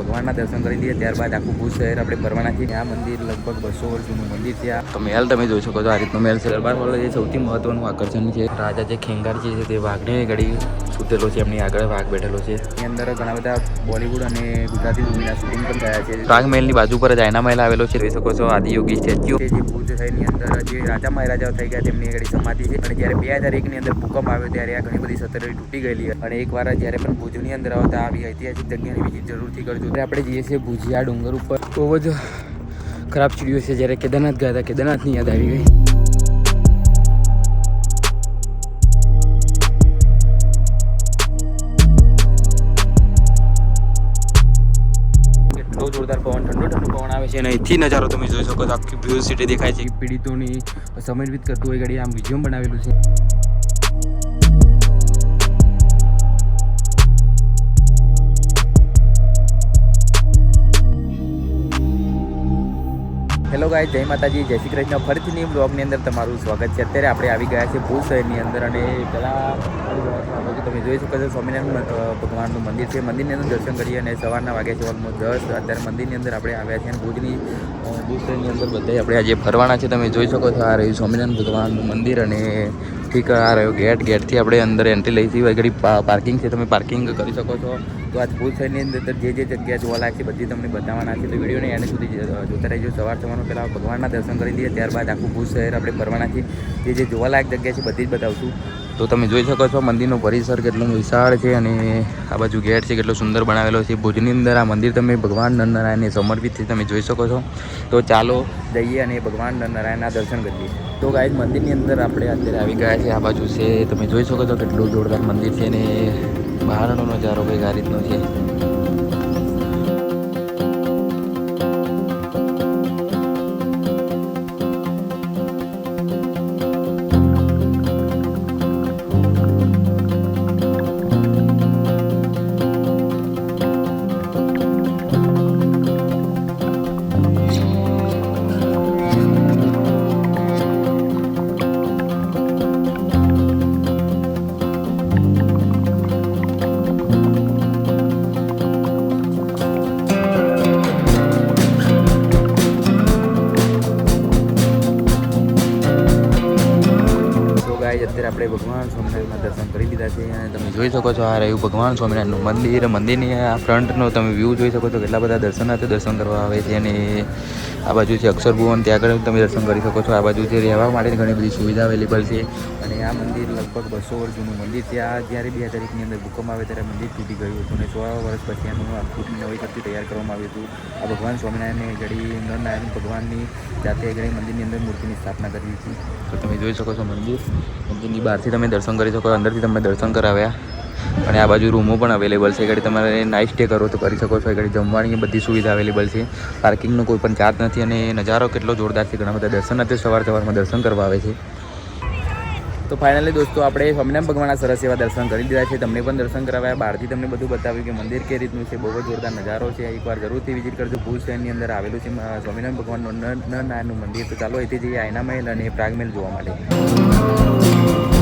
ભગવાનના દર્શન કરી લઈએ, ત્યારબાદ આખું ભુજ શહેર આપણે ફરવાના છીએ. આ મંદિર લગભગ બસો વર્ષ જૂનું મંદિર છે. આ મહેલ તમે જોઈ શકો છો, આ રીતનો મહેલ છે. દરબાર હોલ એ સૌથી મહત્વનું આકર્ષણ છે. રાજા જે ખેંગાર છે તે વાઘને ઘડી સૂતેલો છે એમની આગળ વાઘ બેઠેલો છે. એની અંદર ઘણા બધા બોલિવૂડ અને ગુજરાતી મૂવીના શૂટિંગ પણ થયા છે. વાઘ મહેલની બાજુ પર જ આયના મહેલ આવેલો છે જોઈ શકો છો આદિયોગી સ્ટેચ્યુ. જે ભુજ શહેરની અંદર જે રાજા મહારાજાઓ થઈ ગયા તેમની આગળ સમાધિ છે. અને જ્યારે બે હજાર એકની અંદર ભૂકંપ આવ્યો ત્યારે આ ઘણી બધી સત્તરી તૂટી ગયેલી અને એકવાર જ્યારે પણ ભુજની અંદર આવતા આવી ઐતિહાસિક જગ્યાની વિઝિટ જરૂરથી કરજો. આપણે જઈએ છીએ ભુજિયા ડુંગર ઉપર. બહુ જ ખરાબ ચીડિયો છે જ્યારે કેદારનાથ ગયા હતા. કેદારનાથની યાદ આવી ગઈ. ઠંડો છે અને અહીંથી નજારો તમે જોઈ શકો છો. આખી બ્લુ સિટી દેખાય છે. પીડિતોની સમર્પિત કરતું હોય ઘડી આમ મ્યુઝિયમ બનાવેલું છે. હેલો ગાય જય માતાજી, જય શ્રી કૃષ્ણ. ફરીથી ની બ્લોગની અંદર તમારું સ્વાગત છે. અત્યારે આપણે આવી ગયા છે ભુજ શહેરની અંદર અને પહેલાં તમે જોઈ શકો છો, સ્વામિનારાયણ ભગવાનનું મંદિર છે. મંદિરની અંદર દર્શન કરીએ અને સવારના વાગે છે ઓલમોસ્ટ દસ. અત્યારે મંદિરની અંદર આપણે આવ્યા છીએ અને ભુજની ભુજ શહેરની અંદર બધા આપણે આજે ફરવાના છે. તમે જોઈ શકો છો, આ રહ્યું સ્વામિનારાયણ ભગવાનનું મંદિર અને ઠીક આ રહ્યો ગેટ ગેટથી આપણે અંદર એન્ટ્રી લઈ લઈશું આગળ પાર્કિંગ છે. તમે પાર્કિંગ કરી શકો છો. તો આજ ભૂલ શહેરની અંદર જે જે જગ્યા જોવા છે, બધી તમને બતાવવાના છે. તો વિડીયોને એને સુધી જોતા રહેજો. સવાર સવારનું પહેલાં ભગવાનના દર્શન કરી લઈએ. ત્યારબાદ આખું ભૂજ શહેર આપણે ફરવાના છીએ. જે જે જોવાલાયક જગ્યા છે, બધી જ બતાવશું. તો તમે જોઈ શકો છો, મંદિરનો પરિસર કેટલો વિશાળ છે અને આ બાજુ ગેટ છે કેટલો સુંદર બનાવેલો છે. ભુજની અંદર આ મંદિર તમે ભગવાન નરનારાયણને સમર્પિત છે, તમે જોઈ શકો છો. તો ચાલો જઈએ અને ભગવાન નરનારાયણના દર્શન કરીએ. તો ગાય મંદિરની અંદર આપણે અત્યારે આવી ગયા છે આ બાજુ છે, તમે જોઈ શકો છો કેટલું જોરદાર મંદિર છે અને બહારનો નજારો કંઈક આ રીતનો છે. ભગવાન સ્વામિનારાયણના દર્શન કરી લીધા છે અને તમે જોઈ શકો છો આ રહ્યું ભગવાન સ્વામિનારાયણનું મંદિર. મંદિરની આ ફ્રન્ટનો તમે વ્યૂ જોઈ શકો છો કેટલા બધા દર્શનાર્થીઓ દર્શન કરવા આવે છે અને આ બાજુ છે અક્ષર ભુવન. ત્યાં આગળ તમે દર્શન કરી શકો છો. આ બાજુ છે રહેવા માટેની ઘણી બધી સુવિધા અવેલેબલ છે. અને આ મંદિર લગભગ બસો વર્ષ જૂનું મંદિર આ જ્યારે બે હજાર અંદર ભૂકંપ આવે ત્યારે મંદિર તૂટી ગયું હતું અને સો વર્ષ પછી એનું આખું નવી કરતી તૈયાર કરવામાં આવ્યું હતું. આ ભગવાન સ્વામિનારાયણને ઘડી નરનારાયણ ભગવાનની જાતે ઘડી મંદિરની અંદર મૂર્તિની સ્થાપના કરી હતી. તો તમે જોઈ શકો છો મંદિર. મંદિરની બહારથી તમે દર્શન કરી શકો. અંદરથી તમે દર્શન કરાવ્યા. અને આ બાજુ રૂમો પણ અવેલેબલ છે. ઘડી તમારે નાઇટ સ્ટે કરો તો કરી શકો છો. ઘડી જમવાની બધી સુવિધા અવેલેબલ છે. પાર્કિંગનો કોઈ પણ ચાર્જ નથી અને નજારો કેટલો જોરદાર છે. ઘણા બધા દર્શન દર્શનાર્થીઓ સવાર સવારમાં દર્શન કરવા આવે છે. તો ફાઇનલી દોસ્તો, આપણે સ્વામિનારાયણ ભગવાનના સરસ એવા દર્શન કરી દીધા છે. તમને પણ દર્શન કરાવ્યા. બહારથી તમને બધું બતાવ્યું કે મંદિર કે રીતનું છે. બહુ જ જોરદાર નજારો છે. એકવાર જરૂરથી વિઝિટ કરજો. ભુજ શહેરની અંદર આવેલું છે સ્વામિનારાયણ ભગવાનનું ન નાનું મંદિર. તો ચાલો અહીંથી જઈએ આયના મહેલ અને પ્રાગ મહેલ જોવા માટે.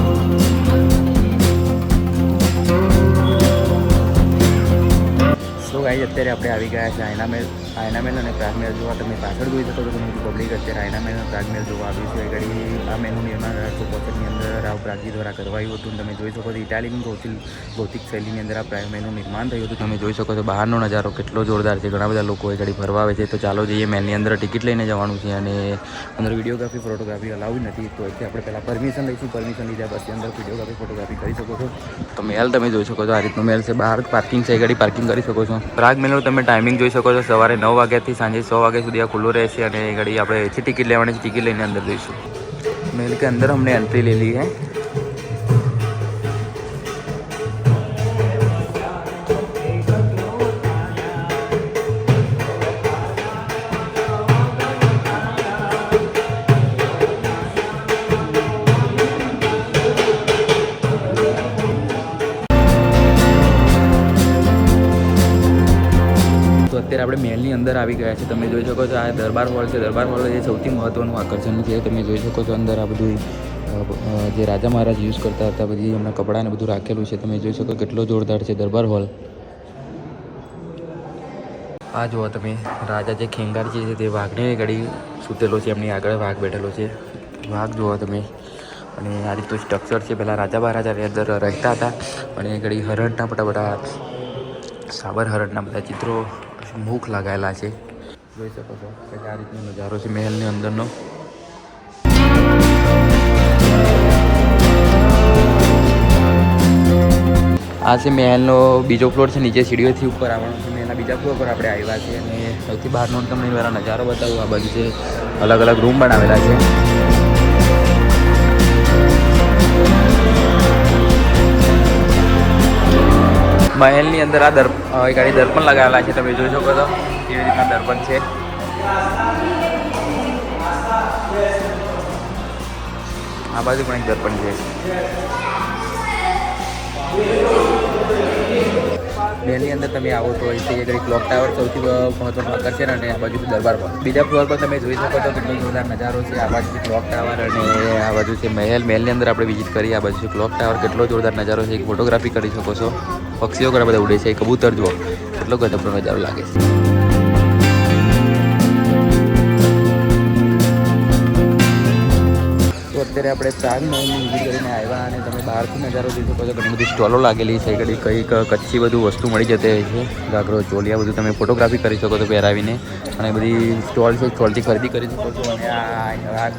ગાઈ અત્યારે આપણે આવી ગયા છે આઈના મહેલ આયના મહેલ અને પ્રાગ જોવા તમે પાછળ જોઈ શકો છો તમે પબ્લિક અત્યારે આયના મહેલ અને પ્રાગ મહેલ જોવા આવ્યું છે. ઘડી આ મેનુ નિર્માણ અઢારસો પોસઠની અંદર રાવ પ્રાગજી દ્વારા કરવાયું હતું. તમે જોઈ શકો છો ઇટાલીની ભૌતિક ભૌતિક શૈલીની અંદર આ પ્રાગ મહેલનું નિર્માણ થયું હતું. તમે જોઈ શકો છો, બહારનો નજારો કેટલો જોરદાર છે. ઘણા બધા લોકો એ ઘડી ફરવા આવે છે. તો ચાલો જઈએ મહેલની અંદર. ટિકિટ લઈને જવાનું છે અને અંદર વિડીયોગ્રાફી, ફોટોગ્રાફી અલાઉ નથી. તો એટલે આપણે પહેલાં પરમિશન લઈશું. પરમિશન લીધા પછી અંદર વિડીયોગ્રાફી, ફોટોગ્રાફી કરી શકો છો. તો મેલ તમે જોઈ શકો છો. આ રીતનું મેલ છે. બહાર પાર્કિંગ છે. એ ગાડી પાર્કિંગ કરી શકો છો. પ્રાગ મહેલનો તમે ટાઈમિંગ જોઈ શકો છો. સવારે નવ વાગ્યાથી સાંજે છ વાગ્યા સુધી આ ખુલ્લું રહેશે અને એ ઘડી આપણે ટિકિટ લેવાની ટિકિટ લઈને અંદર જઈશું. મેલ કે અંદર અમને એન્ટ્રી લેલી હે અત્યારે આપણે મહેલની અંદર આવી ગયા છે તમે જોઈ શકો છો આ દરબાર હોલ છે. દરબાર હોલ એ સૌથી મહત્ત્વનું આકર્ષણ છે, તમે જોઈ શકો છો અંદર આ બધું જે રાજા મહારાજ યુઝ કરતા હતા, બધી એમના કપડાને બધું રાખેલું છે. તમે જોઈ શકો કેટલો જોરદાર છે દરબાર હોલ. આ જુઓ તમે, રાજા જે ખેંગાર છે તે વાઘને ઘડી સૂતેલો છે, એમની આગળ વાઘ બેઠેલો છે. વાઘ જુઓ તમે, અને આ રીતનું સ્ટ્રક્ચર છે. પહેલાં રાજા મહારાજાની અંદર રહેતા હતા, અને ઘડી હરણના બધા બધા સાબર હરણના બધા ચિત્રો મુખ લગાવેલા છે. જોઈ શકો છો કે આ રીતનો નજારો છે મહેલની અંદરનો. આ છે મહેલનો બીજો ફ્લોર છે, નીચે સીડીઓથી ઉપર આવવાનો છે. મહેલના બીજા ફ્લોર પર આપણે આવ્યા છીએ અને સૌથી બહારનો તમને મારા નજારો બતાવું. આ બાજુ છે અલગ અલગ રૂમ બનાવેલા છે. મહેલની અંદર આ દર ગાડી દર્પણ લગાવેલા છે, તમે જોઈ શકો છો કેવી રીતના દર્પણ છે. આ બાજુ પણ એક દર્પણ છે. મહેલની અંદર તમે આવો તો અહીંથી આગળ ક્લોક ટાવર સૌથી મહત્વનું આકર્ષણ અને આ બાજુ દરબાર પણ. બીજા ફ્લોર પર તમે જોઈ શકો છો કેટલો જોરદાર નજારો છે. આ બાજુ ક્લોક ટાવર અને આ બાજુ છે મહેલ. મહેલની અંદર આપણે વિઝિટ કરીએ આ બાજુ ક્લોક ટાવર કેટલો જોરદાર નજારો છે. એક ફોટોગ્રાફી કરી શકો છો. પક્ષીઓ ઘણા બધા ઉડે છે. કબૂતર જુઓ. કેટલો ગજબનો નજારો લાગે છે. અત્યારે આપણે ચાર મહિને વિઝિટ કરીને આવ્યા અને તમે બહારથી નજારો જોઈ શકો છો. ઘણી બધી સ્ટોલો લાગેલી છે, ઘણી કંઈક કચ્છી બધું વસ્તુ મળી જતી હોય છે. ઘાઘરો, ચોલિયા બધું તમે ફોટોગ્રાફી કરી શકો છો પહેરાવીને. અને બધી સ્ટોલ છે, સ્ટોલથી ખરીદી કરી શકો છો. અને આ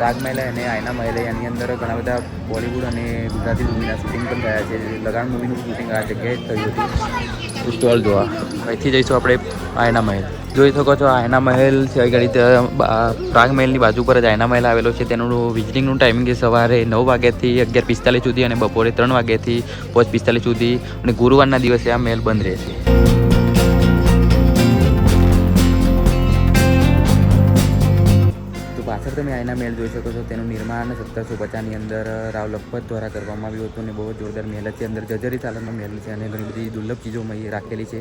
રાગ મહેલ અને આયના મહેલ એની અંદર ઘણા બધા બોલિવૂડ અને ગુજરાતી મૂવીના શૂટિંગ પણ થયા છે. લગાણ મૂવીનું શૂટિંગ આ જગ્યાએ જ થયું હતું. સ્ટોલ જોવા. અહીંથી જઈશું આપણે આયના મહેલ. જોઈ શકો છો આયના મહેલ છે. આગળ પ્રાગ મહેલની બાજુ પર જ આયના મહેલ આવેલો છે. તેનું વિઝિટિંગનું ટાઈમિંગ છે સવારે નવ વાગ્યાથી અગિયાર પિસ્તાલીસ સુધી અને બપોરે ત્રણ વાગ્યાથી પાંચ પિસ્તાલીસ સુધી અને ગુરુવારના દિવસે આ મહેલ બંધ રહેશે. તો પાછળ તમે આયના મહેલ જોઈ શકો છો. તેનું નિર્માણ સત્તરસો પચાસની અંદર રાવ લખપત દ્વારા કરવામાં આવ્યું હતું અને બહુ જોરદાર મહેલ છે. અંદર જર્જરિત હાલતનો મહેલ છે અને ઘણી બધી દુર્લભ ચીજો રાખેલી છે.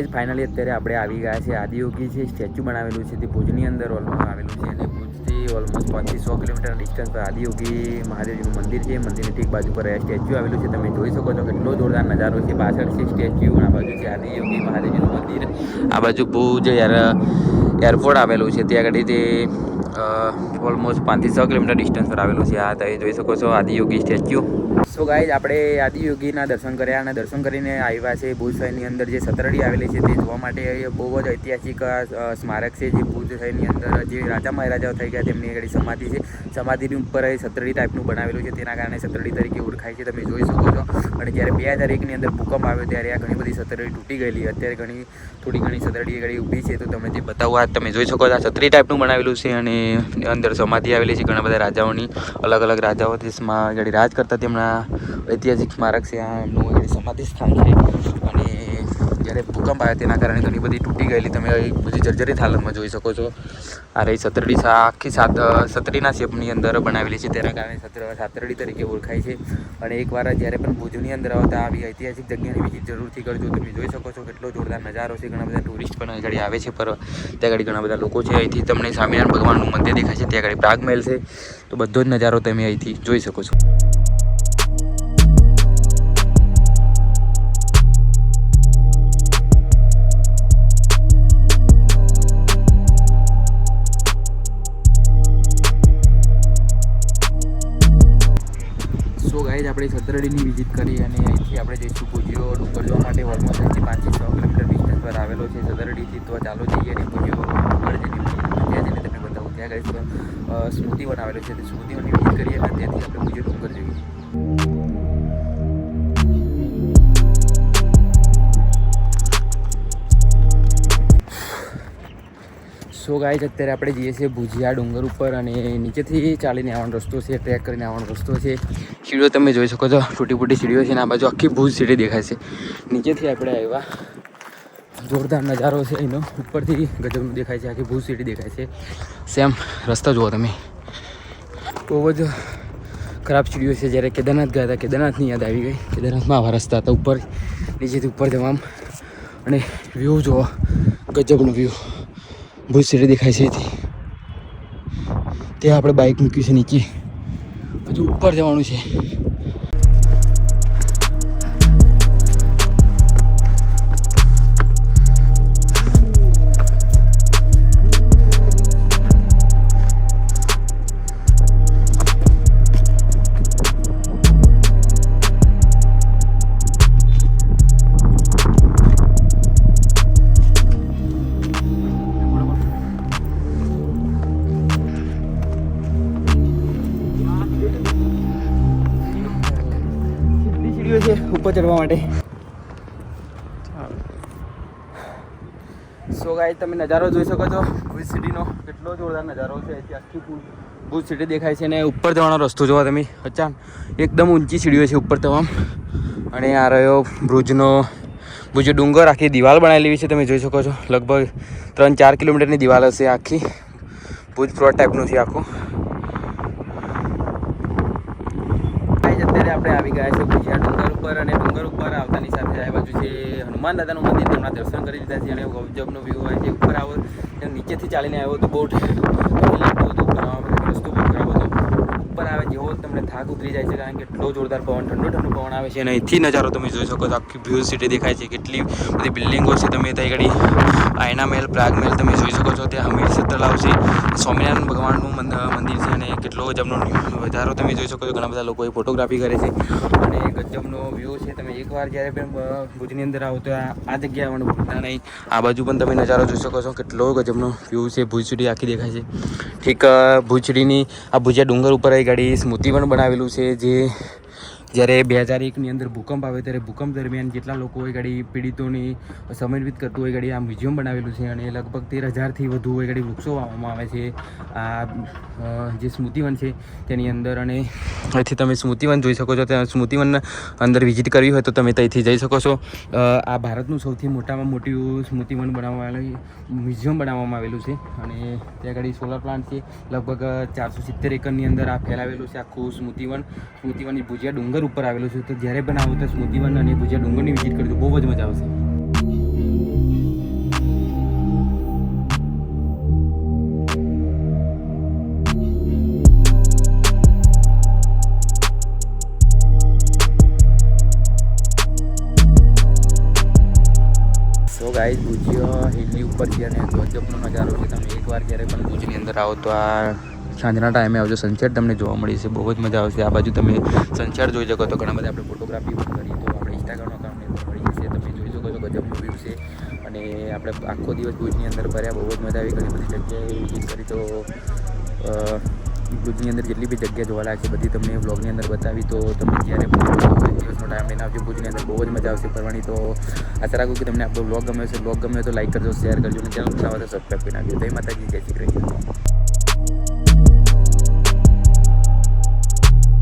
ગાઈઝ ફાઇનલી અત્યારે આપણે આવી ગયા છે આદિયોગી છે સ્ટેચ્યુ બનાવેલું છે તે ભુજની અંદર ઓલમોસ્ટ આવેલું છે અને ભુજથી ઓલમોસ્ટ પાંચથી સો કિલોમીટર ડિસ્ટન્સ પર આદિયોગી મહાદેવજીનું મંદિર છે. મંદિરની ઠીક બાજુ પર સ્ટેચ્યુ આવેલું છે. તમે જોઈ શકો છો કેટલો જોરદાર નજારો છે. પાછળ છે સ્ટેચ્યુ આ બાજુ છે આદિયોગી મહાદેવજીનું મંદિર. આ બાજુ ભુજ એરપોર્ટ આવેલું છે. ત્યાં આગળ તે ઓલમોસ્ટ પાંચથી છ કિલોમીટર ડિસ્ટન્સ પર આવેલું છે. આ તમે જોઈ શકો છો આદિયોગી સ્ટેચ્યુ સો ગાઈઝ આપણે આદિયોગીના દર્શન કર્યા અને દર્શન કરીને આવ્યા છે ભુજ શહેરની અંદર. જે સતરડી આવેલી છે તે જોવા માટે બહુ જ ઐતિહાસિક સ્મારક છે. જે ભુજ શહેરની અંદર જે રાજા મહારાજાઓ થઈ ગયા તેમની આગળ સમાધિ છે. સમાધિની ઉપર એ સતરડી ટાઈપનું બનાવેલું છે. તેના કારણે સતરડી તરીકે ઓળખાય છે. તમે જોઈ શકો છો. અને જ્યારે બે હજાર એકની અંદર ભૂકંપ આવ્યો ત્યારે આ ઘણી બધી સતરડી તૂટી ગયેલી. અત્યારે ઘણી, થોડી ઘણી સતરડી ઘડી ઊભી છે. તો તમે જે બતાવો આ તમે જોઈ શકો છો. આ સતરી ટાઈપનું બનાવેલું છે અને અંદર સમાધિ આવેલી છે. ઘણા બધા રાજાઓની અલગ અલગ રાજાઓ, દેશમાં ઘડી રાજ કરતા તેમના ઐતિહાસિક સ્મારક છે. આ એમનું સમાધિ સ્થાન છે. જ્યારે ભૂકંપ આવ્યો તેના કારણે ઘણી બધી તૂટી ગયેલી. તમે બધી જર્જરિત હાલતમાં જોઈ શકો છો. આ રહી સતરડી આખી સાત સતરીના શેપની અંદર બનાવેલી છે. તેના કારણે સત્ર સાતરડી તરીકે ઓળખાય છે. અને એકવાર જ્યારે પણ ભુજની અંદર આવતા આવી ઐતિહાસિક જગ્યાની વિઝિટ જરૂરથી કરજો. તમે જોઈ શકો છો કેટલો જોરદાર નજારો છે. ઘણા બધા ટુરિસ્ટ પણ અહીં આવે છે. પર ત્યાં આગળ ઘણા બધા લોકો છે. અહીંથી તમને સ્વામિનારાયણ ભગવાનનું મંદિર દેખાય છે. ત્યાં આગળ પ્રાગ મહેલ છે. તો બધો જ નજારો તમે અહીંથી જોઈ શકો છો. આપણે સતરડીની વિઝિટ કરી અને અહીંથી આપણે જઈશું ભુજીઓ ડુંગર માટે ઓલમોસ્ટ અહીંથી પાંચથી છ કિલોમીટર ડિસ્ટન્સ પર આવેલો છે સતરડીથી તો ચાલો જઈએ અને ભુજીઓ ડુંગર જઈને ત્યાં જઈને તમને બતાવું ત્યાં આગળ સ્મૃતિ બનાવેલો છે. તે સ્મૃતિઓની વિઝિટ કરીએ અને ત્યાંથી આપણે ભુજીઓ ડુંગર જઈએ. સો ગાય અત્યારે આપણે જઈએ છીએ ભુજિયા ડુંગર ઉપર અને નીચેથી ચાલીને આવવાનો રસ્તો છે, ટ્રેક કરીને આવવાનો રસ્તો છે. સીડીઓ તમે જોઈ શકો છો ટૂટી ફૂટી સીડીઓ છે અને આ બાજુ આખી ભુજ સીડી દેખાય છે. નીચેથી આપણે આવ્યા. જોરદાર નજારો છે એનો ઉપરથી ગજબનું દેખાય છે, આખી ભુજ સીડી દેખાય છે. સેમ રસ્તા જુઓ તમે. બહુ જ ખરાબ સીડીઓ છે. જ્યારે કેદારનાથ ગયા હતા, કેદારનાથની યાદ આવી ગઈ. કેદારનાથમાં આવા રસ્તા હતા, ઉપર, નીચેથી ઉપર જવા અને વ્યૂ જુઓ, ગજબનો વ્યૂ ભુજ સિટી દેખાય છે ત્યાં આપણે બાઇક મૂક્યું છે નીચે. હજુ ઉપર જવાનું છે. ઉપર ચડવા માટે. સો ગાય તમે નજારો જોઈ શકો છો. ભુજ સિટીનો કેટલો જોરદાર નજારો છે. અહીંથી આખી ભુજ સિટી દેખાય છે અને ઉપર જવાનો રસ્તો જોવા તમે. અચાન એકદમ ઊંચી સીડીઓ છે ઉપર તમામ. અને આ રહ્યો ભુજનો, ભુજ ડુંગર, આખી દિવાલ બનાવેલી છે તમે જોઈ શકો છો. લગભગ ત્રણ ચાર કિલોમીટરની દિવાલ હશે આખી. ભુજ પ્લોટ ટાઈપનું છે આખું. અત્યારે આપણે આવી ગયા છે ડુંગર ઉપર અને ડુંગર ઉપર આવતાની સાથે આ બાજુ છે હનુમાન દાદાનું મંદિર તેમના દર્શન કરી લીધા છે. અને ગજબનો વ્યૂ હોય છે ઉપર આવો નીચેથી ચાલીને આવ્યો તો બહુ હતું ઉપર આવવા માટે રસ્તો બહુ ખરાબ હતો ઉપર આવે જેવો તમને થાક ઉતરી જાય છે, કારણ કે એટલો જોરદાર પવન, ઠંડો ઠંડો પવન આવે છે. અને અહીંથી નજારો તમે જોઈ શકો છો, આખી વ્યૂ સિટી દેખાય છે, કેટલી બધી બિલ્ડિંગો છે તમે ત્યાં આગળ, આયના મહેલ, પ્રાગ મહેલ તમે જોઈ શકો છો, ત્યાં હમીરસર તળાવ છે, સ્વામિનારાયણ ભગવાનનું મંદ- મંદિર છે, અને કેટલો ગજબનો વધારો તમે જોઈ શકો છો, ઘણા બધા લોકોએ ફોટોગ્રાફી કરે છે, અને ગજબનો વ્યૂ છે, તમે એકવાર જ્યારે પણ ભુજની અંદર આવો તો આ જગ્યાએ આવવાનું ભૂલતા નહીં. આ બાજુ પણ તમે નજારો જોઈ શકો છો, કેટલો ગજબનો વ્યૂ છે, ભુજ સુધી આખી દેખાય છે. ઠીક ભુજડીની આ ભુજિયા ડુંગર ઉપર એ ગાડી પણ બનાવેલું છે જે જ્યારે બે હજાર એકની અંદર ભૂકંપ આવે ત્યારે ભૂકંપ દરમિયાન જેટલા લોકો એ ઘડી પીડિતોની સમર્પિત કરતું હોય ઘડી આ મ્યુઝિયમ બનાવેલું છે અને લગભગ તેર હજારથી વધુ એ ઘડી વૃક્ષો વાવવામાં આવે છે. આ જે સ્મૃતિવન છે તેની અંદર અને અહીંથી તમે સ્મૃતિવન જોઈ શકો છો. ત્યાં સ્મૃતિવન અંદર વિઝિટ કરવી હોય તો તમે ત્યાંથી જઈ શકો છો. આ ભારતનું સૌથી મોટામાં મોટું સ્મૃતિવન બનાવવામાં આવેલું, મ્યુઝિયમ બનાવવામાં આવેલું છે અને ત્યાં ઘડી સોલર પ્લાન્ટ છે. લગભગ ચારસો સિત્તેર એકરની અંદર આ ફેલાવેલું છે આખું સ્મૃતિવન. સ્મૃતિવનની ભુજિયા ડુંગર ઉપર આવેલું છે, તો જ્યારે પણ આવો તો સ્મૃતિવન અને ભુજિયા ડુંગરની વિઝિટ કરજો બહુ જ મજા આવશે. સો ગાઈઝ ભુજિયા હિલની ઉપર છે અને ગજબનો નજારો છે. તમે એકવાર જ્યારે પણ ભુજની અંદર આવો તો આ સાંજના ટાઈમે આવજો. સનસેટ તમને જોવા મળી છે બહુ જ મજા આવશે. આ બાજુ તમે સનસેટ જોઈ શકો તો ઘણા બધા આપણે ફોટોગ્રાફી પણ કરીએ તો આપણે ઇન્સ્ટાગ્રામ અંદર મળી જશે. તમે જોઈ શકો છો ગજબનો વ્યૂ છે અને આપણે આખો દિવસ ભુજની અંદર ફર્યા બહુ જ મજા આવી. ઘણી બધી જગ્યાએ વિઝિટ કરી તો ભુજની અંદર જેટલી બી જગ્યા જોવાલાયક છે, બધી તમને બ્લોગની અંદર બતાવી તો તમે જ્યારે દિવસનો ટાઈમ લઈને આવજો. ભુજની અંદર બહુ જ મજા આવશે ફરવાની. તો આશા રાખું કે તમને આપણો બ્લોગ ગમ્યો છે બ્લોગ ગમ્યો તો લાઈક કરજો શેર કરજો અને ચેનલ બનાવો તો સબસ્ક્રાઈબ કરી નાખજો. જય માતાજી. જય શ્રી કૃષ્ણ.